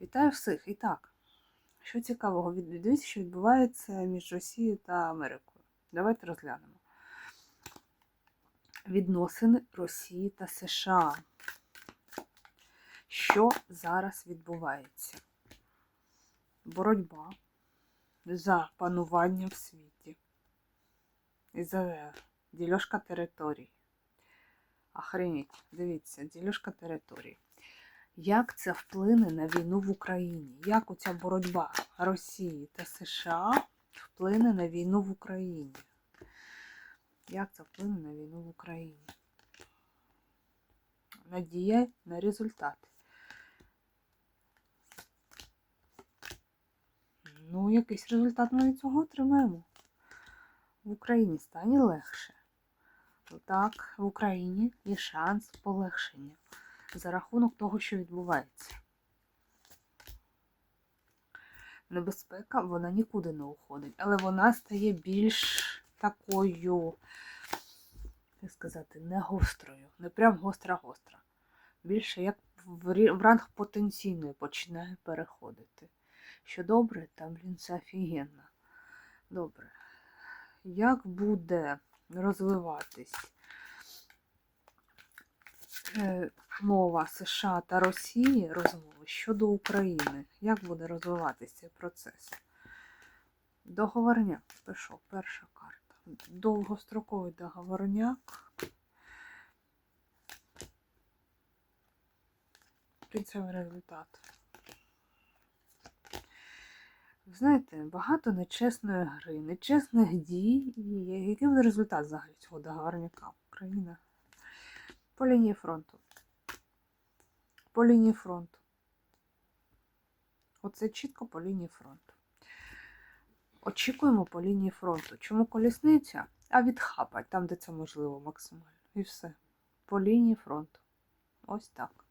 Вітаю всіх! І так, що цікавого, дивіться, що відбувається між Росією та Америкою. Давайте розглянемо. Відносини Росії та США. Що зараз відбувається? Боротьба за панування в світі. І за ділюшка територій. Охренеть, дивіться, ділюшка територій. Як це вплине на війну в Україні? Як оця боротьба Росії та США вплине на війну в Україні? Як це вплине на війну в Україні? Надія на результат. Ну, якийсь результат ми від цього отримаємо. В Україні стане легше. Так, в Україні є шанс полегшення за рахунок того, що відбувається. Небезпека, вона нікуди не уходить, але вона стає більш такою, як сказати, не гострою, не прям гостра-гостра. Більше як в ранг потенційної починає переходити. Що добре, там, блін, це офігенно. Добре. Як буде розвиватись мова США та Росії розмови щодо України? Як буде розвиватися цей процес? Договорняк пішов, перша карта. Довгостроковий договорняк. Кінцевий результат. Знаєте, багато нечесної гри, нечесних дій. Який буде результат взагалі цього договорняка? Україна. По лінії фронту. По лінії фронту. Оце чітко по лінії фронту. Очікуємо по лінії фронту. Чому колісниця? А відхапать там, де це можливо максимально. І все. По лінії фронту. Ось так.